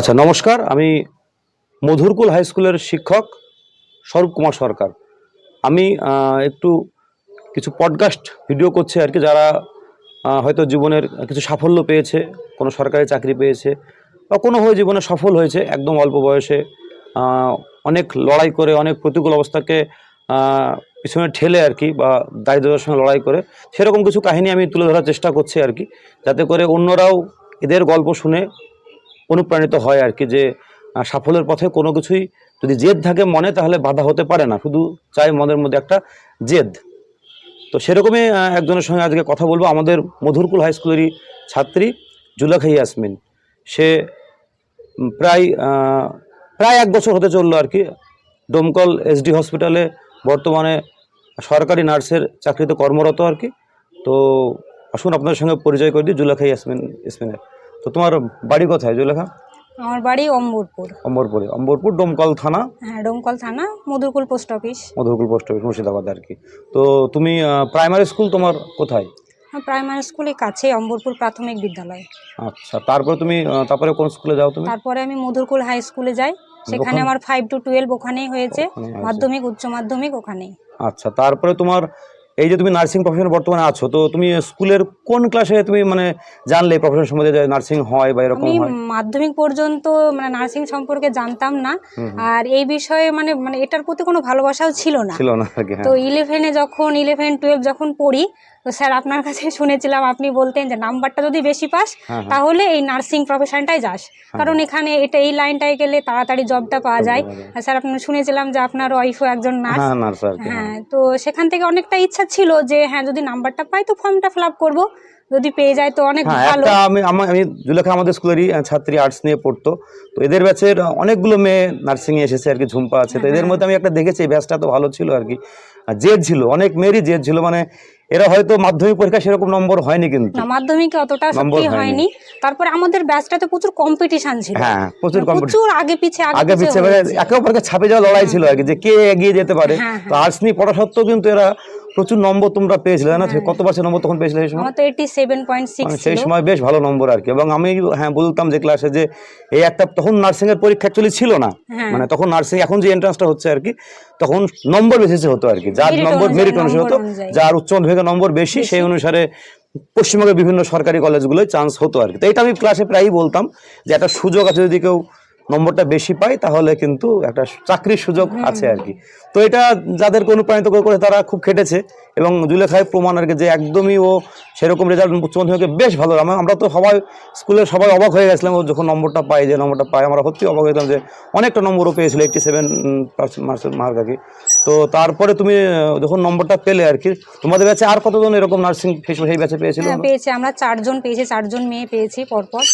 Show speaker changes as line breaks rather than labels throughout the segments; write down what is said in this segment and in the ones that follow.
আচ্ছা নমস্কার। আমি মধুরকুল হাই স্কুলের শিক্ষক স্বরূপ কুমার সরকার। আমি একটু কিছু পডকাস্ট ভিডিও করছি আর কি, যারা হয়তো জীবনের কিছু সাফল্য পেয়েছে, কোনো সরকারি চাকরি পেয়েছে, বা কোনো হয়ে জীবনে সফল হয়েছে, একদম অল্প বয়সে অনেক লড়াই করে, অনেক প্রতিকূল অবস্থাকে পিছনে ঠেলে আর কি, বা দারিদ্রতার সঙ্গে লড়াই করে, সেরকম কিছু কাহিনী আমি তুলে ধরার চেষ্টা করছি আর কি, যাতে করে অন্যরাও এদের গল্প শুনে অনুপ্রাণিত হয় আর কি যে সাফল্যের পথে কোনো কিছুই যদি জেদ থাকে মনে, তাহলে বাধা হতে পারে না। শুধু চাই মনের মধ্যে একটা জেদ। তো সেরকমই একজনের সঙ্গে আজকে কথা বলব। আমাদের মধুরকুল হাই স্কুলেরই ছাত্রী জুলাখা ইয়াসমিন। সে প্রায় প্রায় এক বছর হতে চলল আর কি। ডোমকল এসডি হসপিটালে বর্তমানে সরকারি নার্সের চাকরিতে কর্মরত আর কি। তো আসুন আপনার সঙ্গে পরিচয় করে দিই জুলেখা ইয়াসমিন, ইয়াসমিনের। তো তোমার বাড়ি কোথায় জুলেখা?
আমার বাড়ি অম্বরপুর।
অম্বরপুরে। অম্বরপুর ডোমকল থানা?
হ্যাঁ ডোমকল থানা Madhurkul post office.
Madhurkul post office Murshidabad আর কি। তো তুমি প্রাইমারি স্কুল তোমার কোথায়?
প্রাইমারি স্কুলের কাছে অম্বরপুর প্রাথমিক বিদ্যালয়।
আচ্ছা তারপরে তুমি তারপরে কোন স্কুলে যাও তুমি?
তারপরে আমি মধুরকুল হাই স্কুলে যাই। সেখানে আমার ফাইভ টু টুয়েলভ ওখানেই হয়েছে। মাধ্যমিক উচ্চ মাধ্যমিক ওখানেই।
আচ্ছা তারপরে তোমার এই যে তুমি নার্সিং প্রফেশন বর্তমানে আছো তো তুমি স্কুলের কোন ক্লাসে তুমি মানে জানলে প্রফেশন সম্বন্ধে যে নার্সিং হয় বা এরকম
আমি
হয়?
মাধ্যমিক পর্যন্ত মানে নার্সিং সম্পর্কে জানতাম না। আর এই বিষয়ে মানে মানে এটার প্রতি কোনো ভালোবাসাও ছিল না।
ছিল না আর কি হ্যাঁ।
তো ইলেভেনে যখন ইলেভেন টুয়েলভ যখন পড়ি তো স্যার আপনার কাছে শুনেছিলাম আপনি বলতেন যে নাম্বারটা যদি বেশি পাস
হ্যাঁ, হ্যাঁ।
তাহলে এই নার্সিং প্রফেশনটাই যাস। কারণ এখানে এটা এই লাইনটায় গেলে তাড়াতাড়ি জবটা পাওয়া যায়। স্যার আপনার শুনেছিলাম যে আপনার ওয়াইফও একজন নার্স।
হ্যাঁ হ্যাঁ।
হ্যাঁ। তো সেখান থেকে অনেকটা ইচ্ছা ছিল যে হ্যাঁ যদি নাম্বারটা পাই তো ফর্মটা ফিল আপ করব। যদি পেয়ে যায় তো অনেক
হ্যাঁ
ভালো।
আমি আমা- জুলেখা আমাদের স্কুলেরই ছাত্রী আর্টস নিয়ে পড়তো। তো এদের ব্যাচের অনেকগুলো মেয়ে নার্সিং এ এসেছে আর কি ঝুম্পা আছে। তো এদের মধ্যে আমি একটা দেখেছি ব্যাচটা তো ভালো ছিল আর কি। জেদ ছিল অনেক মেয়েরই জেদ ছিল। মানে এরা হয়তো মাধ্যমিক পরীক্ষা সেরকম নম্বর হয়নি কিন্তু।
মাধ্যমিকে অতটা সত্যি
হয়নি।
তারপরে আমাদের ব্যাচটাতে প্রচুর কম্পিটিশন ছিল।
হ্যাঁ প্রচুর কম্পিটিশন
প্রচুর আগে পিছে
আগে পিছে মানে একে অপরকে ছাপে যাওয়া লড়াই ছিল আগে কি যে কে এগিয়ে যেতে পারে।
হ্যাঁ,
তো আর্টস নিয়ে পড়া সত্ত্বেও কিন্তু এরা প্রচুর নম্বর তোমরা পেয়েছিলে না কত পার্সেন্ট নম্বর তখন পেয়েছিলে সেই সময়? মানে সেই সময় বেশ ভালো নম্বর আর কি। এবং আমি হ্যাঁ বলতাম যে ক্লাসে যে এই একটা তখন নার্সিং এর পরীক্ষা অ্যাকচুয়ালি ছিল না।
হ্যাঁ।
মানে তখন নার্সিং এখন যে এন্ট্রান্সটা হচ্ছে আর কি তখন নম্বর বেশি হতো আর কি। যার নম্বর মেরিট অনুসারে হতো যার উচ্চ মাধ্যমিকের নম্বর বেশি সেই অনুসারে পশ্চিমবঙ্গের বিভিন্ন সরকারি কলেজগুলোয় চান্স হতো আর কি। তো এটা আমি ক্লাসে প্রায়ই বলতাম যে একটা সুযোগ আছে যদি কেউ নম্বরটা বেশি পাই তাহলে কিন্তু একটা চাকরির সুযোগ আছে আর কি। তো এটা যাদেরকে অনুপ্রাণিত করে করে তারা খুব খেটেছে এবং জুলেখায় প্রমাণ আর কি যে একদমই ও সেরকম রেজাল্ট উচ্চ মাধ্যমিকে বেশ ভালো। আমরা তো সবাই স্কুলের সবাই অবাক হয়ে গেছিলাম ও যখন নম্বরটা পাই যে নম্বরটা পাই আমরা সত্যি অবাক হয়েছিলাম যে অনেকটা নম্বরও পেয়েছিল এইটটি সেভেন মার্ক আর কি। তো তারপরে তুমি যখন নম্বরটা পেলে আর কি তোমাদের কাছে আর কতজন এরকম নার্সিং সেই ব্যাচে পেয়েছিল?
পেয়েছি। আমরা চারজন পেয়েছি চারজন মেয়ে পেয়েছি পরপর।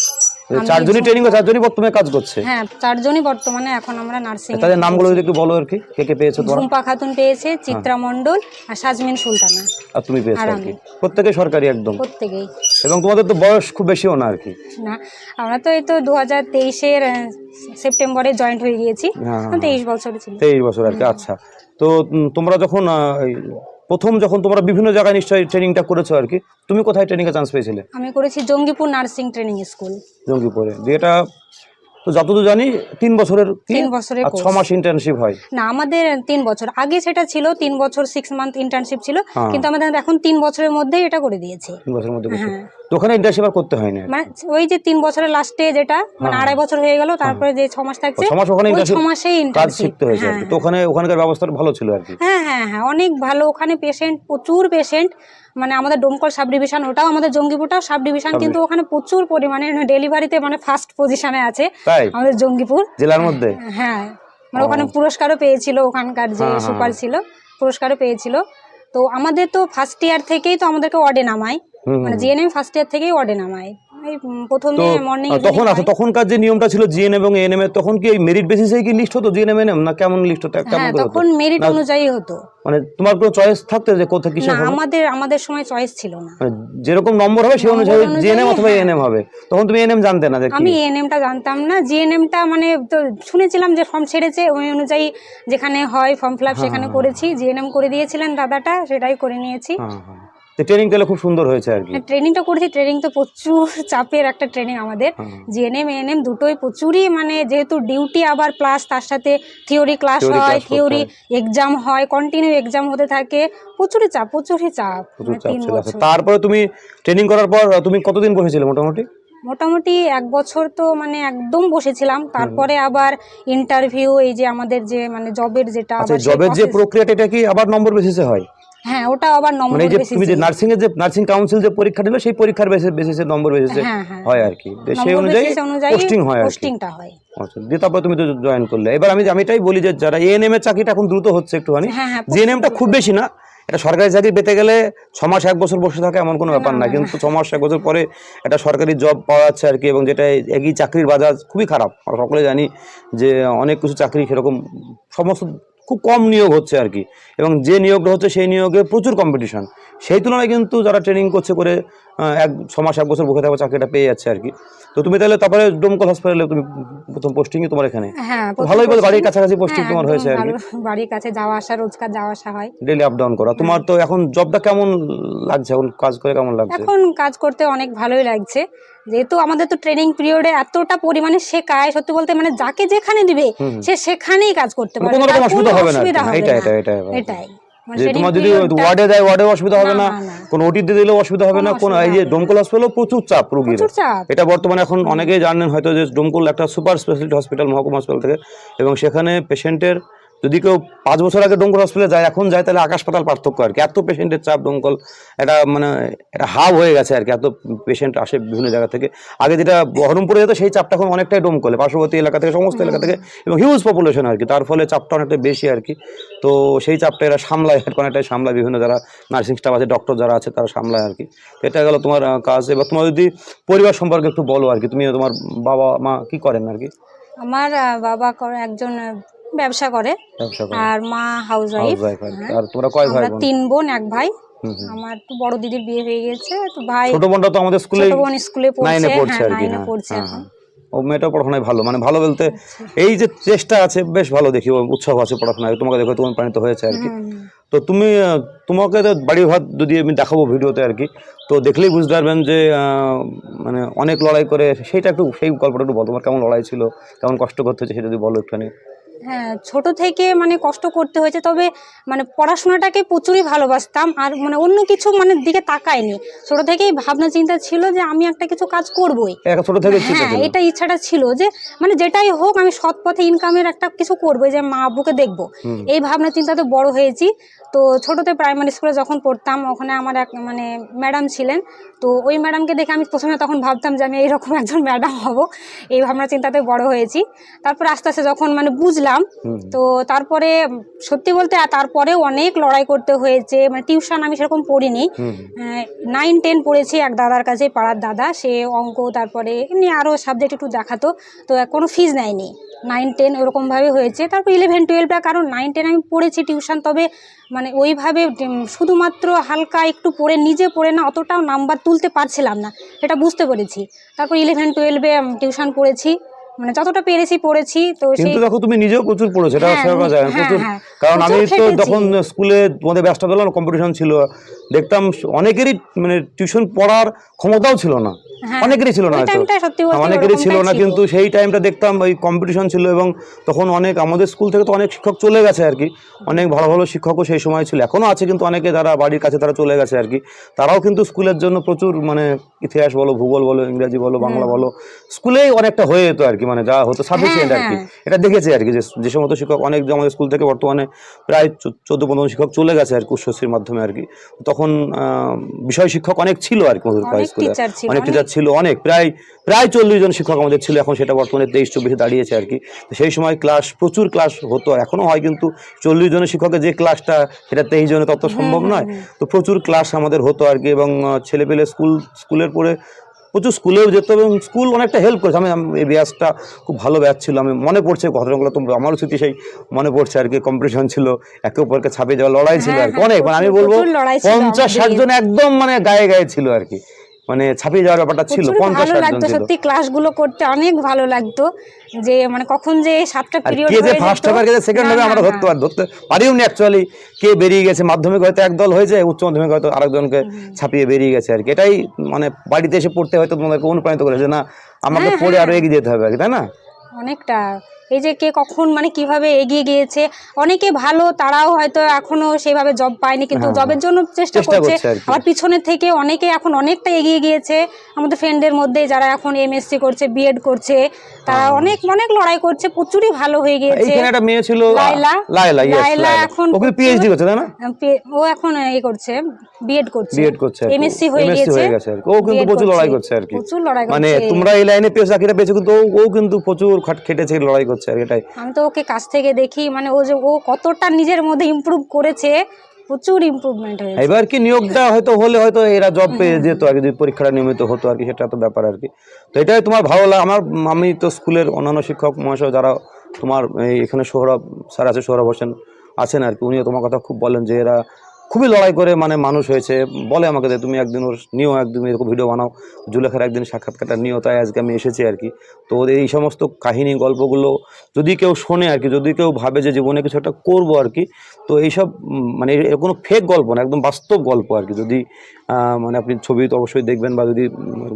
চারজনই ট্রেনিং চারজনই বর্তমানে কাজ করছে?
হ্যাঁ চারজনই বর্তমানে এখন আমরা নার্সিং
তাদের নামগুলো যদি একটু বলো আর কি কে কে পেয়েছ তোমরা?
ঝুম্পা খাতুন পেয়েছে
হ্যাঁ।
চিত্রা মণ্ডল আর সাজমিন সুলতানা।
আর তুমি পেয়েছ
আর
কি? প্রত্যেকে সরকারি একদম?
প্রত্যেকেই।
এবং তোমাদের তো বয়স খুব বেশিও না আর কি?
না আমরা তো এই তো দু হাজার তেইশের সেপ্টেম্বরে জয়েন্ট হয়ে গিয়েছি।
হ্যাঁ, হ্যাঁ,
তেইশ বছরে ছিল।
তেইশ বছর আর কি আচ্ছা। তো তোমরা যখন প্রথম যখন তোমরা বিভিন্ন জায়গায় নিশ্চয়ই ট্রেনিংটা করেছ আর কি তুমি কোথায় ট্রেনিংয়ে চান্স পেয়েছিলে?
আমি করেছি জঙ্গিপুর নার্সিং ট্রেনিং স্কুল
জঙ্গিপুরে। যেটা তো যতদূর জানি তিন বছরের
তিন বছরের
ছ মাস ইন্টার্নশিপ হয়।
না আমাদের তিন বছর। আগে সেটা ছিল তিন বছর সিক্স মান্থ ইন্টার্নশিপ ছিল
হ্যাঁ।
কিন্তু আমাদের এখন তিন বছরের মধ্যেই এটা করে দিয়েছে।
তিন বছরের মধ্যে ওখানে ইন্টার্নশিপ আর করতে হয়নি
মানে ওই যে তিন বছরের লাস্টে যেটা মানে
হ্যাঁ।
আড়াই বছর হয়ে গেল তারপরে যে ছ মাস থাকছে
ছ মাস ওখানে
ছ মাসেই
কাজ
ইন্টার্নশিপ
শিখতে হয়েছে তো ওখানে ওখানকার ব্যবস্থা ভালো ছিল আর কি।
হ্যাঁ হ্যাঁ হ্যাঁ অনেক ভালো। ওখানে পেশেন্ট প্রচুর পেশেন্ট মানে আমাদের ডোমকল সাব ডিভিশন ওটাও আমাদের জঙ্গিপুরটাও সাব ডিভিশন কিন্তু ওখানে প্রচুর পরিমাণে ডেলিভারিতে মানে ফার্স্ট পজিশনে আছে আমাদের জঙ্গিপুর।
জেলার মধ্যে?
হ্যাঁ মানে ওখানে পুরস্কারও পেয়েছিল ওখানকার যে
হ্যাঁ, হ্যাঁ।
সুপার ছিল পুরস্কারও পেয়েছিল। তো আমাদের তো ফার্স্ট ইয়ার থেকেই তো আমাদেরকে ওয়ার্ডে নামায়। মানে জিএনএম ফার্স্ট ইয়ার থেকেই ওয়ার্ডে নামায়। প্রথমে মর্নিং
তখন আচ্ছা তখনকার যে নিয়মটা ছিল জিএন এবং এএনএম এর তখন কি মেরিট বেসিসে কি লিস্ট হতো জিএনএম এনএম না কেমন লিস্ট হতো কেমন
হ্যাঁ
করে
তখন মেরিট অনুযায়ী হতো।
মানে তোমার কোনো চয়েস থাকতো যে কোথায় কিসে হবে?
আমাদের আমাদের সময় চয়েস ছিল না।
মানে যেরকম নম্বর হবে সেই অনুযায়ী জিএনএম অথবা
হ্যাঁ।
এএনএম হবে। তখন তুমি এএনএম জানতে না
আমি এএনএমটা জানতাম না। জিএনএমটা মানে তো শুনেছিলাম যে ফর্ম ছেড়েছে ওই অনুযায়ী যেখানে হয় ফর্ম ফিল আপ সেখানে করেছি। জিএনএম করে দিয়েছিলেন দাদাটা সেটাই করে নিয়েছি।
হ্যাঁ, হ্যাঁ। তো ট্রেনিং তাহলে খুব সুন্দর হয়েছে আর কি।
ট্রেনিংটা করেছি ট্রেনিং তো প্রচুর চাপের একটা ট্রেনিং আমাদের।
হ্যাঁ।
জিএনএম এএনএম দুটোই প্রচুরই মানে যেহেতু ডিউটি আবার প্লাস তার সাথে থিওরি ক্লাস হয় থিওরি এক্সাম হয়। কন্টিনিউ এক্সাম হতে থাকে। প্রচুরই চাপ প্রচুরই চাপ মানে
আচ্ছা, তারপরে তুমি ট্রেনিং করার পর তুমি কতদিন বসেছিলে মোটামুটি?
মোটামুটি এক বছর তো মানে একদম বসেছিলাম। তারপরে আবার ইন্টারভিউ এই যে আমাদের যে মানে জবের যেটা
আচ্ছা জবের যে
process-
প্রক্রিয়াটা এটা কি আবার নম্বর বেসিসে হয়?
হ্যাঁ ওটা আবার নম্বর
মানে যে তুমি যে নার্সিং এর যে নার্সিং কাউন্সিল যে পরীক্ষা দিল সেই পরীক্ষার বেসিসে বেসিসে নম্বর বেসিসে
হ্যাঁ হ্যাঁ।
হয় আর কি সেই অনুযায়ী পোস্টিং হয়
পোস্টিংটা হয়।
আচ্ছা দিয়ে তারপরে তুমি তো জয়েন করলে। এবার আমি আমি এটাই বলি যে যারা এএনএম এর চাকরিটা এখন দ্রুত হচ্ছে একটুখানি
হ্যাঁ হ্যাঁ
জিএনএমটা খুব বেশি না। এটা সরকারি চাকরি পেতে গেলে ছ মাস এক বছর বসে থাকা এমন কোনো ব্যাপার
না,
কিন্তু ছ মাস এক বছর পরে একটা সরকারি জব পাওয়া যাচ্ছে আর কি এবং যেটা একই চাকরির বাজার খুবই খারাপ। আমরা সকলে জানি যে অনেক কিছু চাকরি সেরকম সমস্ত খুব কম নিয়োগ হচ্ছে আর কি। এবং যে নিয়োগটা হচ্ছে সেই নিয়োগে প্রচুর কম্পিটিশন সেই তুলনায় কিন্তু যারা ট্রেনিং করছে করে এক ছ মাস এক বছর বসে থাকা চাকরিটা পেয়ে যাচ্ছে আর কি। তো তুমি তাহলে তারপরে ডোমকল হসপিটালে তুমি প্রথম পোস্টিংই তোমার এখানে?
হ্যাঁ
ভালোই বলে বাড়ির কাছাকাছি পোস্টিং
হ্যাঁ,
তোমার হয়েছে আর কি।
বাড়ির কাছে যাওয়া আসা রোজকার যাওয়া আসা হয়।
ডেলি আপ ডাউন করা। তোমার তো এখন জবটা কেমন লাগছে? এখন কাজ করে কেমন লাগছে?
এখন কাজ করতে অনেক ভালোই লাগছে। যেহেতু আমাদের তো ট্রেনিং পিরিয়ডে এতটা পরিমাণে শেখায় সত্যি বলতে মানে যাকে যেখানে দিবে। সে সেখানেই কাজ করতে পারবে।
কোনো অসুবিধা হবে না এটা এটা এটা
এটাই
যে তোমার যদি ওয়ার্ডে দেয় অসুবিধা হবে না কোনো ওটিতে অসুবিধা হবে না
কোনো
কোন এই যে ডোমকল হসপিটালও প্রচুর চাপ রুগীর। এটা বর্তমানে এখন অনেকেই জানেন হয়তো যে ডোমকল একটা সুপার স্পেশালিটি হসপিটাল মহকুমা হসপিটাল থেকে এবং সেখানে পেশেন্টের যদি কেউ পাঁচ বছর আগে ডোমকল হসপিটালে যায়, এখন যায়, তাহলে আকাশ পাতাল পার্থক্য আর কি। এত পেশেন্টের চাপ ডোমকল, এটা মানে এটা হাব হয়ে গেছে আর কি, এত পেশেন্ট আসে বিভিন্ন জায়গা থেকে। আগে যেটা বহরমপুরে যেত, সেই চাপটা এখন অনেকটাই ডোমকলে, পার্শ্ববর্তী এলাকা থেকে, সমস্ত এলাকা থেকে, এবং হিউজ পপুলেশন আর কি। তার ফলে চাপটা অনেকটা বেশি আর কি। তো সেই চাপটা এরা সামলায় আর অনেকটাই সামলায় বিভিন্ন যারা নার্সিং স্টাফ আছে ডক্টর যারা আছে, তারা সামলায় আর কি। এটা গেল তোমার কাজ। এবার তোমার যদি পরিবার সম্পর্কে একটু বলো আর কি, তুমি তোমার বাবা মা কি করেন আর কি?
আমার বাবা একজন ব্যবসা করে।
ব্যবসা
আর মা হাউস ওয়াইফ
আর তোমরা কয় ভাই বোন
তিন বোন এক ভাই। আমার একটু বড় দিদির বিয়ে হয়ে গেছে তো ভাই
ছোট বোনটা তো আমাদের স্কুলে
ছোট বোন স্কুলে পড়ছে।
পড়ছে
হ্যাঁ
আর কি হ্যাঁ
পড়ছে
হ্যাঁ,
এখন।
হ্যাঁ। ও মেয়েটা পড়াশোনায় ভালো মানে ভালো বলতে এই যে চেষ্টা আছে বেশ ভালো দেখি উৎসাহ আছে পড়াশোনায়। তোমাকে দেখে তোমার প্রাণিত হয়েছে আর কি। তো তুমি তোমাকে তো বাড়ির ভাত যদি আমি দেখাবো ভিডিওতে আর কি তো দেখলেই বুঝতে পারবেন যে মানে অনেক লড়াই করে সেইটা একটু সেই গল্পটা একটু বলো তোমার কেমন লড়াই ছিল কেমন কষ্ট করতে হচ্ছে সেটা যদি বলো একটুখানি।
হ্যাঁ ছোট থেকে মানে কষ্ট করতে হয়েছে তবে মানে পড়াশোনাটাকে প্রচুরই ভালোবাসতাম আর মানে অন্য কিছু মানে দিকে তাকাইনি ছোট থেকেই ভাবনা চিন্তা ছিল যে আমি একটা কিছু কাজ করবই।
ছোট থেকে
হ্যাঁ এটা ইচ্ছাটা ছিল যে মানে যেটাই হোক আমি সৎ পথে ইনকামের একটা কিছু করব যে মা আব্বুকে দেখব। এই ভাবনা চিন্তাতে বড় হয়েছি। তো ছোটতে প্রাইমারি স্কুলে যখন পড়তাম ওখানে আমার এক মানে ম্যাডাম ছিলেন। তো ওই ম্যাডামকে দেখে আমি প্রথমে তখন ভাবতাম যে আমি এইরকম একজন ম্যাডাম হব। এই ভাবনা চিন্তাতে বড় হয়েছি। তারপর আস্তে আস্তে যখন মানে বুঝলাম
হুম।
তো তারপরে সত্যি বলতে আর তারপরেও অনেক লড়াই করতে হয়েছে। মানে টিউশন আমি সেরকম পড়িনি। নাইন টেন পড়েছি এক দাদার কাছে পাড়ার দাদা। সে অঙ্ক তারপরে এমনি আরও সাবজেক্ট একটু দেখাতো। তো কোনো ফিজ নেয়নি। নাইন টেন ওরকমভাবে হয়েছে। তারপর ইলেভেন টুয়েলভটা কারণ নাইন টেন আমি পড়েছি টিউশন। তবে মানে ওইভাবে শুধুমাত্র হালকা একটু পড়ে নিজে পড়ে না অতটাও নাম্বার তুলতে পারছিলাম না। এটা বুঝতে পেরেছি। তারপর ইলেভেন টুয়েলভে টিউশন পড়েছি মানে যতটা পেরেছি পড়েছি তো
কিন্তু দেখো তুমি নিজেও প্রচুর পড়েছো এটা
হ্যাঁ,
সেরকম যায়
হ্যাঁ,
প্রচুর
হ্যাঁ।
কারণ আমি তো যখন স্কুলে তোমাদের ব্যস্ত পেলাম কম্পিটিশন ছিল দেখতাম অনেকেরই মানে টিউশন পড়ার ক্ষমতাও ছিল না
হ্যাঁ,
অনেকেরই ছিল না অনেকেরই ছিল না কিন্তু সেই টাইমটা দেখতাম ওই কম্পিটিশন ছিল এবং তখন অনেক আমাদের স্কুল থেকে তো অনেক শিক্ষক চলে গেছে আর কি। অনেক ভালো ভালো শিক্ষকও সেই সময় ছিল। এখনও আছে কিন্তু অনেকে যারা বাড়ির কাছে তারা চলে গেছে আর কি। তারাও কিন্তু স্কুলের জন্য প্রচুর মানে ইতিহাস বলো ভূগোল বলো ইংরেজি বলো বাংলা বলো স্কুলেই অনেকটা হয়ে যেত আর কি মানে যা হতো সাফিসিয়েন্ট আর কি।
হ্যাঁ।
এটা দেখেছি আর কি যে যে সমস্ত শিক্ষক অনেক যে আমাদের স্কুল থেকে বর্তমানে প্রায় চোদ্দ পনেরো শিক্ষক চলে গেছে আর কি উচ্চশ্রীর মাধ্যমে আর কি। তখন বিষয় শিক্ষক অনেক ছিল আর কি
অনেক
স্কুলে অনেক- টিচার ছিল অনেক প্রায় প্রায় চল্লিশ জন শিক্ষক আমাদের ছিল এখন সেটা বর্তমানে তেইশ চব্বিশে দাঁড়িয়েছে আর কি। তো সেই সময় ক্লাস প্রচুর ক্লাস হতো এখনও হয় কিন্তু চল্লিশ জনের শিক্ষকের যে ক্লাসটা সেটা তেইশ জনের তত সম্ভব নয়। তো প্রচুর ক্লাস আমাদের হতো আর কি এবং ছেলে পেলে স্কুল স্কুলের পরে প্রচুর স্কুলেও যেত এবং স্কুল অনেকটা হেল্প করেছে। আমি এই ব্যাচটা খুব ভালো ব্যাচ ছিল আমি মনে পড়ছে ঘটনাগুলো তো আমারও স্মৃতি সেই মনে পড়ছে আর কি কম্পিটিশন ছিল একে অপরকে ছাপিয়ে যাওয়া লড়াই ছিল
হ্যাঁ,
আর কি।
হ্যাঁ,
অনেক মানে আমি বলব পঞ্চাশ। ষাট জন একদম মানে গায়ে গায়ে ছিল আর কি। মানে ছাপিয়ে যাওয়ার ব্যাপারটা ছিল পঞ্চাশ
ভালো লাগতো সত্যি ক্লাসগুলো করতে অনেক ভালো লাগতো যে মানে কখন যে সাতটা পিরিয়ড
কে যে ফার্স্ট হবে কে সেকেন্ড হবে আমরা ধরতে পারি ধরতে পারিও নি অ্যাকচুয়ালি কে বেরিয়ে গেছে মাধ্যমিক হয়তো একদল হয়েছে উচ্চ মাধ্যমিক হয়তো আরেকজনকে ছাপিয়ে বেরিয়ে গেছে আর কি। এটাই মানে বাড়িতে এসে পড়তে হয়তো তোমাদেরকে অনুপ্রাণিত করেছে না আমাকে
হ্যাঁ,
পড়ে আরও এগিয়ে যেতে হবে আর কি তাই না?
অনেকটা। এই যে কে কখন মানে কীভাবে এগিয়ে গিয়েছে অনেকে ভালো তারাও হয়তো এখনও সেইভাবে জব পায়নি কিন্তু
হ্যাঁ,
জবের জন্য চেষ্টা করছে। আবার পিছনে থেকে অনেকে এখন অনেকটা এগিয়ে গিয়েছে। আমাদের ফ্রেন্ডের মধ্যে যারা এখন এমএসসি করছে বিএড করছে তারা অনেক অনেক লড়াই করছে প্রচুরই ভালো হয়ে গিয়েছে।
এইখানে একটা মেয়ে ছিল। লাইলা
লায়লা।
লায়লা।
এখন
ও পিএইচডি করছে তাই না?
ও এখন এ করছে বিএড করছে।
বিএড করছে
এমএসসি হয়ে গিয়েছে।
হয়ে। ও কিন্তু প্রচুর লড়াই করছে। আর কি।
প্রচুর লড়াই
মানে তোমরা এই লাইনে পেয়েছ চাকরিটা পেয়েছ কিন্তু ও- ও কিন্তু প্রচুর খাট খেটেছে লড়াই করছে আর এটাই।
আমি তো ওকে কাছ থেকে দেখি মানে ও যে ও কতটা নিজের মধ্যে ইমপ্রুভ করেছে প্রচুর ইমপ্রুভমেন্ট হয়েছে।
এবার কি নিয়োগটা হয়তো হলে হয়তো এরা জব পেয়ে যেত আর যদি পরীক্ষাটা নিয়মিত হতো আর কি সেটা তো ব্যাপার আর কি। তো এটাই তোমার ভালো লাগে আমার আমি তো স্কুলের অন্যান্য শিক্ষক মহাশয় যারা তোমার এখানে সোহরব স্যার আছে সৌরভ হোসেন আছেন আর কি উনিও তোমার কথা খুব বলেন যে এরা খুবই লড়াই করে মানে মানুষ হয়েছে। বলে আমাকে যে, তুমি একদিন ওর নিও, একদিন এরকম ভিডিও বানাও। জুলেখার একদিন সাক্ষাৎকারটা নিও। তাই আজকে আমি এসেছি আর কি। তো ওদের এই সমস্ত কাহিনী, গল্পগুলো যদি কেউ শোনে আর কি, যদি কেউ ভাবে যে, জীবনে কিছু একটা করব আর কি, তো এইসব মানে এর কোনো ফেক গল্প না, একদম বাস্তব গল্প আর কি। যদি মানে আপনি ছবি তো অবশ্যই দেখবেন বা যদি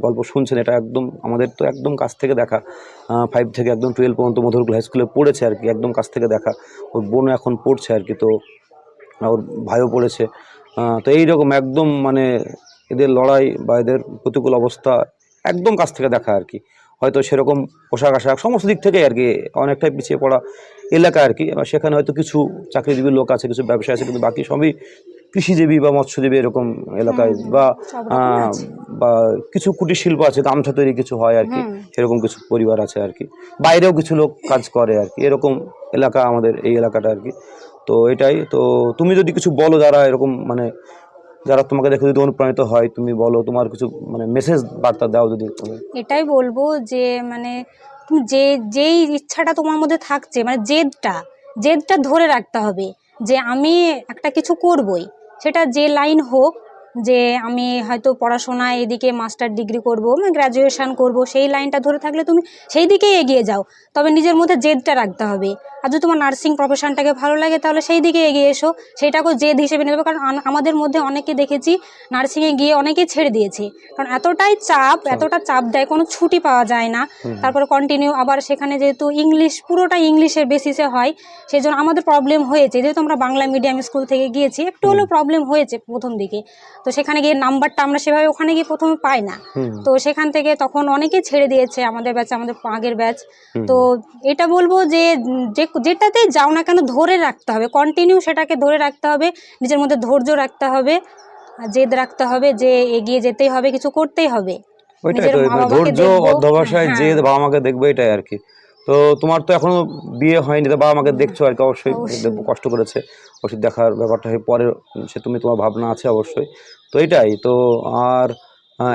গল্প শুনছেন, এটা একদম আমাদের তো একদম কাছ থেকে দেখা। ফাইভ থেকে একদম টুয়েলভ পর্যন্ত মধুরকুল হাই স্কুলে পড়েছে আর কি, একদম কাছ থেকে দেখা। ওর বোনও এখন পড়ছে আর কি, তো ওর ভাইও পড়েছে তো এইরকম একদম মানে এদের লড়াই বা এদের প্রতিকূল অবস্থা একদম কাছ থেকে দেখা আর কি। হয়তো সেরকম পোশাক আশাক সমস্ত দিক থেকে আর কি অনেকটাই পিছিয়ে পড়া এলাকা আর কি। এবার সেখানে হয়তো কিছু চাকরিজীবী লোক আছে কিছু ব্যবসা আছে কিন্তু বাকি সবই কৃষিজীবী বা মৎস্যজীবী এরকম এলাকায় বা
রকম।
বা কিছু কুটির শিল্প আছে গামছা তৈরি কিছু হয় আর কি।
হুম।
সেরকম কিছু পরিবার আছে আর কি। বাইরেও কিছু লোক কাজ করে আর কি। এরকম এলাকা আমাদের এই এলাকাটা আর কি। তো এটাই, তো তুমি যদি কিছু বলো যারা এরকম মানে যারা তোমাকে দেখে যদি অনুপ্রাণিত হয়, তুমি বলো, তোমার কিছু মানে মেসেজ বার্তা দাও যদি
এটাই বলব যে মানে তুমি যে যেই ইচ্ছাটা তোমার মধ্যে থাকছে মানে জেদটা জেদটা ধরে রাখতে হবে যে আমি একটা কিছু করবই। সেটা যে লাইন হোক, যে আমি হয়তো পড়াশোনায় এদিকে মাস্টার ডিগ্রি করব মানে গ্র্যাজুয়েশন করব, সেই লাইনটা ধরে থাকলে তুমি সেই দিকেই এগিয়ে যাও। তবে নিজের মধ্যে জেদটা রাখতে হবে। আর যদি তোমার নার্সিং প্রফেশনটাকে ভালো লাগে তাহলে সেই দিকে এগিয়ে এসো। সেটাকেও জেদ হিসেবে নেবে কারণ আমাদের মধ্যে অনেকে দেখেছি নার্সিংয়ে গিয়ে অনেকেই ছেড়ে দিয়েছে। কারণ এতটাই চাপ এতটা চাপ দেয় কোনো ছুটি পাওয়া যায় না। তারপরে কন্টিনিউ আবার সেখানে যেহেতু ইংলিশ পুরোটা ইংলিশের বেসিসে হয় সেই জন্য আমাদের প্রবলেম হয়েছে। যেহেতু আমরা বাংলা মিডিয়াম স্কুল থেকে গিয়েছি একটু হলেও প্রবলেম হয়েছে প্রথম দিকে। তো সেখানে গিয়ে নাম্বারটা আমরা সেভাবে ওখানে গিয়ে প্রথমে পাই না। তো সেখান থেকে তখন অনেকেই ছেড়ে দিয়েছে আমাদের ব্যাচ আমাদের আগের ব্যাচ তো এটা বলব যে যে যেটাতেই যাও না কেন ধরে রাখতে হবে কন্টিনিউ সেটাকে ধরে রাখতে হবে নিজের মধ্যে ধৈর্য রাখতে হবে আর জেদ রাখতে হবে যে এগিয়ে যেতেই হবে কিছু করতেই হবে।
ওইটাই ধৈর্য অধ্যবসায়
হ্যাঁ।
যে বাবা মাকে দেখবে এটাই আর কি। তো তোমার তো এখনও বিয়ে হয়নি তো বাবা মাকে দেখছ আর কি অবশ্যই কষ্ট করেছে অবশ্যই দেখার ব্যাপারটা পরে সে তুমি তোমার ভাবনা আছে অবশ্যই। তো এটাই তো আর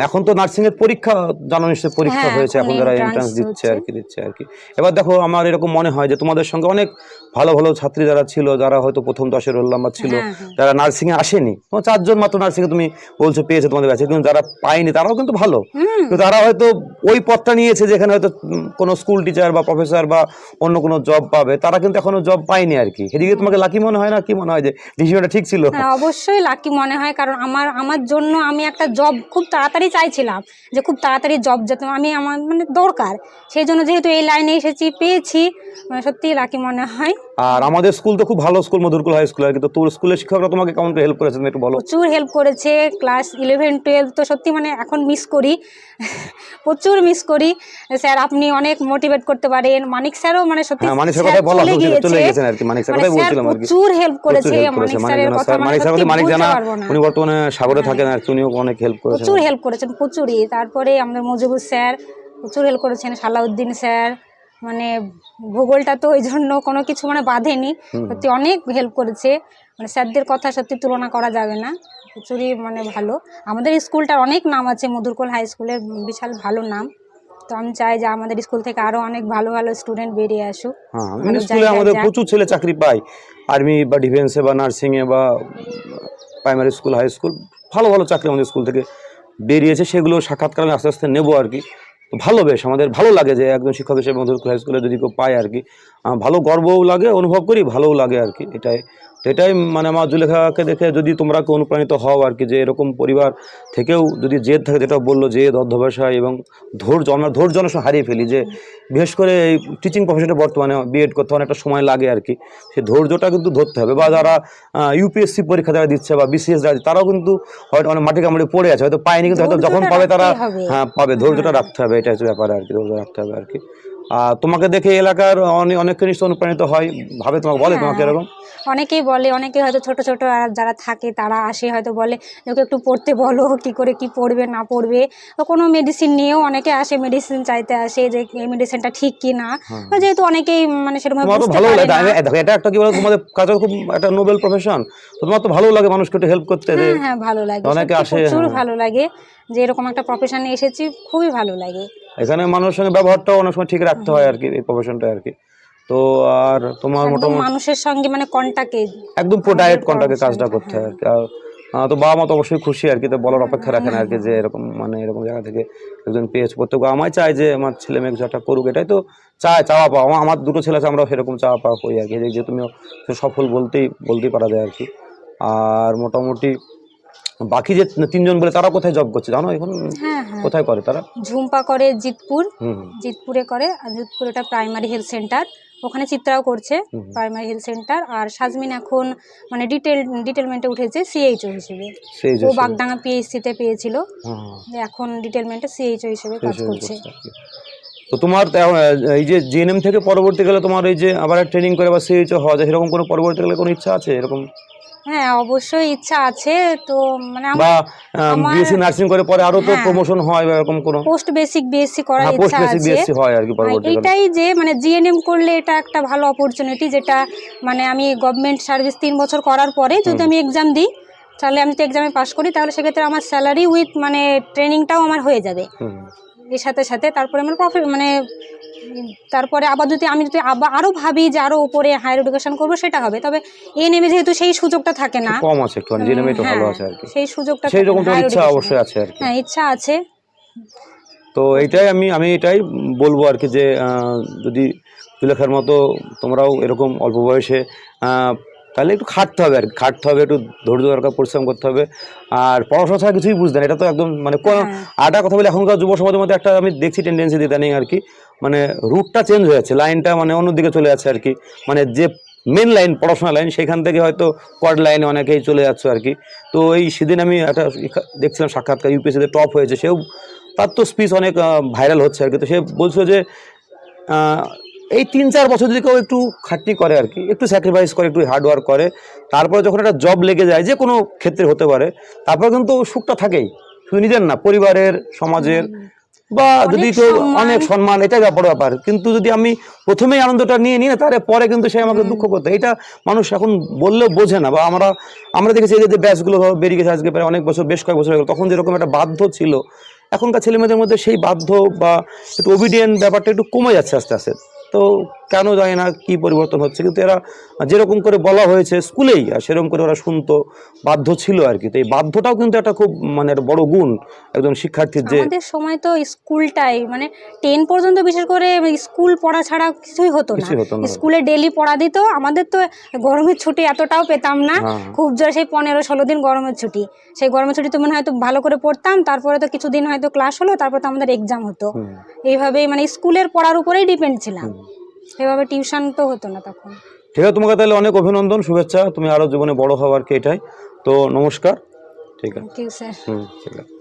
এখন তো নার্সিং এর পরীক্ষা জানো নিশ্চয়ই পরীক্ষা
হ্যাঁ,
হয়েছে
এখন
যারা এন্ট্রান্স দিচ্ছে আর কি দিচ্ছে আর কি। এবার দেখো আমার এরকম মনে হয় যে তোমাদের সঙ্গে অনেক ভালো ভালো ছাত্রী যারা ছিল যারা হয়তো প্রথম দশের রোল নাম্বার ছিল
হ্যাঁ, হ্যাঁ।
যারা নার্সিং এ আসেনি তোমার চারজন মাত্র নার্সিং এ তুমি বলছো পেয়েছে তোমাদের ব্যাচে কিন্তু যারা পায়নি তারাও কিন্তু ভালো। কিন্তু তারা হয়তো ওই পথটা নিয়েছে যেখানে হয়তো কোনো স্কুল টিচার বা প্রফেসর বা অন্য কোনো জব পাবে তারা কিন্তু এখনও জব পায়নি আর কি। এদিকে তোমাকে লাকি মনে হয় না? কি মনে হয় যে ডিসিশনটা ঠিক ছিল?
অবশ্যই লাকি মনে হয় কারণ আমার আমার জন্য আমি একটা জব খুব তাড়াতাড়ি চাইছিলাম যে খুব তাড়াতাড়ি জব যেত আমি আমার মানে দরকার। সেই জন্য যেহেতু এই লাইনে এসেছি, পেয়েছি। মানে সত্যিই লাকি মনে হয়।
আর আমাদের স্কুল তো খুব ভালো স্কুল মধুরকুল হাই স্কুল আর কি। তোর স্কুলের শিক্ষকরা তোমাকে কেমন হেল্প করেছেন একটু বলো।
প্রচুর হেল্প করেছে ক্লাস ইলেভেন টুয়েলভ তো সত্যি মানে এখন মিস করি। প্রচুর মিস করি। স্যার আপনি অনেক মোটিভেট করতে পারেন। মানিক স্যারও মানে সত্যি
হ্যাঁ মানিক স্যার কথাই বলা
চলে
গেছেন আর কি মানিক স্যার
মানে
কথাই বলছিলাম আর কি।
প্রচুর হেল্প করেছে মানিক। স্যারের কথা মানে
মানিক স্যার
সত্যি
মানিক জানা উনি বর্তমানে সাগরে থাকেন আর উনিও অনেক হেল্প করেছেন।
প্রচুর হেল্প করেছেন প্রচুরই। তারপরে আমাদের মজিবুর স্যার প্রচুর হেল্প করেছেন সালাউদ্দিন স্যার মানে ভূগোলটা তো ওই জন্য কোনো কিছু মানে বাঁধেনি। সত্যি অনেক হেল্প করেছে। মানে স্যারদের কথা সত্যি তুলনা করা যাবে না। প্রচুরই মানে ভালো। আমাদের স্কুলটার অনেক নাম আছে মধুরকোল হাই স্কুলের বিশাল ভালো নাম। তো আমি চাই যে আমাদের স্কুল থেকে আরও অনেক ভালো ভালো স্টুডেন্ট বেরিয়ে আসুক।
মানে স্কুলে আমাদের প্রচুর ছেলে চাকরি পায়। আর্মি বা ডিফেন্সে বা নার্সিংয়ে বা প্রাইমারি স্কুল হাই স্কুল ভালো ভালো চাকরি আমাদের স্কুল থেকে বেরিয়েছে। সেগুলো সাক্ষাৎকার আমি আস্তে আস্তে নেব আর কি। ভালো বেশ, আমাদের ভালো লাগে যে একজন শিক্ষক হিসেবে মধুর হাই স্কুলে যদি কেউ পায় আর কি। ভালো গর্বও লাগে, অনুভব করি ভালোও লাগে আর কি, এটাই। তো এটাই মানে আমার জুলেখাকে দেখে যদি তোমরা কেউ অনুপ্রাণিত হও আর কি যে এরকম পরিবার থেকেও যদি জেদ থাকে যেটা বলল জেদ অধ্যবসায় এবং ধৈর্য আমরা ধৈর্য অনেক হারিয়ে ফেলি যে বিশেষ করে এই টিচিং প্রফেশনে বর্তমানে বিএড করতে অনেকটা সময় লাগে আর কি সেই ধৈর্যটা কিন্তু ধরতে হবে। বা যারা ইউপিএসসি পরীক্ষা যারা দিচ্ছে বা বিসিএস যারা তারাও কিন্তু হয়তো অনেক মাটি কামড়ে পড়ে আছে হয়তো পায়নি কিন্তু হয়তো যখন পাবে তারা হ্যাঁ পাবে। ধৈর্যটা রাখতে হবে এটা হচ্ছে ব্যাপার আর কি ধৈর্য রাখতে হবে আর কি। তোমাকে দেখে এলাকার অনেক অনেকে অনুপ্রাণিত হয় ভাবে তোমাকে বলে তোমাকে
হ্যাঁ।
এরকম?
অনেকেই বলে অনেকে হয়তো ছোট ছোট যারা থাকে তারা আসে হয়তো বলে ওকে একটু পড়তে বলো কি করে কি পড়বে না পড়বে? তো কোনো মেডিসিন নিয়েও অনেকে আসে মেডিসিন চাইতে আসে যে এই মেডিসিনটা ঠিক কি না?
হ্যাঁ।
যেহেতু অনেকেই মানে সেরকম
ভালো লাগে। এটা একটা কি বলো তোমাদের কাজটা খুব একটা নোবেল প্রফেশন তোমার তো ভালো লাগে মানুষকে একটু হেল্প করতে
হ্যাঁ হ্যাঁ ভালো লাগে।
অনেকে আসে,
প্রচুর। ভালো লাগে যে এরকম একটা প্রফেশনে এসেছি খুবই ভালো লাগে।
এখানে মানুষের সঙ্গে ব্যবহারটাও অনেক সময় ঠিক রাখতে হয় আর কি এই প্রফেশনটা আর কি। তো আর তোমার মোটামুটি
মানুষের সঙ্গে মানে কন্টাক্টে
একদম পুরো ডাইরেক্ট কন্টাক্টে
profession
কাজটা করতে হয় আর
হ্যাঁ।
কি। আর আহ, তো বাবা মা তো অবশ্যই খুশি আর কি তো বলার অপেক্ষা রাখে না আর কি যে এরকম মানে এরকম জায়গা থেকে একজন পেয়েছে প্রত্যেক আমায় চায় যে আমার ছেলে মেয়ে কিছু একটা করুক এটাই তো চায় চাওয়া পাওয়া। আমার- আমার দুটো ছেলে আছে আমরাও সেরকম চাওয়া পাওয়া করি আর কি। যে- যে তুমি সফল বলতেই বলতেই পারা যায় আর কি। আর মোটামুটি বাকি যে তিনজন বলে তারা কোথায় জব করছে জানো এখন?
হ্যাঁ হ্যাঁ।
কোথায় করে তারা?
ঝুম্পা করে জিতপুর। জিতপুরে করে আর জিতপুর এটা প্রাইমারি হেলথ সেন্টার ওখানে চিত্রাও করছে প্রাইমারি হেলথ সেন্টার আর সাজমিন এখন মানে ডিটেল ডিটেলমেন্টে উঠেছে সিএইচও হিসেবে। ও বাগডাঙ্গা পিএইচসিতে পেয়েছিল। এখন ডিটেলমেন্টে সিএইচও হিসেবে কাজ করছে।
কি। তো তোমার এই যে জিএনএম থেকে পরবর্তীকালে তোমার এই যে আবার ট্রেনিং করে বা সিএইচও হওয়া যায় সেরকম কোনো পরবর্তীকালে কোনো ইচ্ছা আছে? এরকম
হ্যাঁ অবশ্যই ইচ্ছা আছে। তো মানে
বা
আমার-
বিএসসি নার্সিং করে পরে আরও তো
হ্যাঁ।
প্রমোশন হয় বা এরকম কোনো
পোস্ট বেসিক বিএসসি করার
হ্যাঁ পোস্ট
ইচ্ছা
বেসিক
আছে।
হয় আর কি
এটাই যে মানে জিএনএম করলে এটা একটা ভালো অপরচুনিটি যেটা মানে আমি গভর্নমেন্ট সার্ভিস তিন বছর করার পরে যদি আমি এক্সাম দিই তাহলে আমি তো এক্সামে পাশ করি তাহলে সেক্ষেত্রে আমার স্যালারি উইথ মানে ট্রেনিংটাও আমার হয়ে যাবে। এর সাথে সাথে তারপরে আমার প্রফিট মানে তারপরে আবার যদি আমি যদি আবার আরও ভাবি যে আরও উপরে হায়ার এডুকেশন করব সেটা হবে। তবে এ নেমে যেহেতু সেই সুযোগটা থাকে না।
কম আছে একটু একটু ভালো
হ্যাঁ,
আছে আর কি।
সেই সুযোগটা
সেই রকম ইচ্ছা অবশ্যই আছে আর কি।
হ্যাঁ ইচ্ছা আছে।
তো এটাই আমি আমি এটাই বলব আর কি যে যদি সুলেখার মতো তোমরাও এরকম অল্প বয়সে তাহলে একটু খাটতে হবে আর কি খাটতে হবে একটু ধৈর্য দরকার পরিশ্রম করতে হবে। আর পড়াশোনা ছাড়া কিছুই বুঝতে না এটা তো একদম মানে কোনো
হ্যাঁ।
আটা কথা বলে এখনকার যুব সমাজের মধ্যে একটা আমি দেখছি টেন্ডেন্সি দিতে নেই আর কি মানে রুটটা চেঞ্জ হয়ে যাচ্ছে লাইনটা মানে অন্যদিকে চলে যাচ্ছে আর কি। মানে যে মেন লাইন পড়াশোনা লাইন সেখান থেকে হয়তো কোয়াড লাইনে অনেকেই চলে যাচ্ছে আর কি। তো এই সেদিন আমি একটা দেখছিলাম সাক্ষাৎকার ইউপিএসসিতে টপ হয়েছে সেও তার তো স্পিচ অনেক ভাইরাল হচ্ছে আর কি। তো সে বলছিল যে এই তিন চার বছর যদি কেউ একটু খাটনি করে আর কি একটু স্যাক্রিফাইস করে একটু হার্ডওয়ার্ক করে তারপরে যখন একটা জব লেগে যায় যে কোনো ক্ষেত্রে হতে পারে তারপরে কিন্তু সুখটা থাকেই। শুধু নিজের না পরিবারের সমাজের বা যদি কেউ অনেক সম্মান এটাই বড় ব্যাপার। কিন্তু যদি আমি প্রথমেই আনন্দটা নিয়ে নিই না তারে পরে কিন্তু সে আমাকে দুঃখ করতে এটা মানুষ এখন বললেও বোঝে না বা আমরা আমরা দেখেছি এই যে ব্যাচগুলো বেরিয়ে গেছে আজকে প্রায় অনেক বছর বেশ কয়েক বছর হয়ে গেলো তখন যেরকম একটা বাধ্য ছিল এখনকার ছেলেমেয়েদের মধ্যে সেই বাধ্য বা একটু ওবিডিয়েন্ট ব্যাপারটা একটু কমে যাচ্ছে আস্তে আস্তে। তো কেন জানি না কি পরিবর্তন হচ্ছে। কিন্তু এরা যেরকম করে বলা হয়েছে স্কুলেই আর সেরকম করে ওরা শুনতো বাধ্য ছিল আর কি। তো এই বাধ্যটাও কিন্তু একটা খুব মানে একটা বড় গুণ একজন শিক্ষার্থীর যে
আমাদের সময় তো স্কুলটাই মানে টেন পর্যন্ত বিশেষ করে স্কুল পড়া ছাড়া কিছুই হতো না। স্কুলে ডেলি পড়া দিত আমাদের তো গরমের ছুটি এতটাও পেতাম না।
হ্যাঁ।
খুব জোর সেই পনেরো ষোলো দিন গরমের ছুটি। সেই গরমের ছুটি তো মনে হয়তো ভালো করে পড়তাম তারপরে তো কিছুদিন হয়তো ক্লাস হলো তারপর তো আমাদের এক্সাম হতো। এইভাবেই মানে স্কুলের পড়ার উপরেই ডিপেন্ড ছিলাম। এভাবে টিউশন তো হতো না তখন।
ঠিক আছে তোমাকে তাহলে অনেক অভিনন্দন শুভেচ্ছা। তুমি আরও জীবনে বড় হওয়ার কে এটাই। তো নমস্কার। ঠিক আছে।
ঠিক স্যার
হুম ঠিক আছে।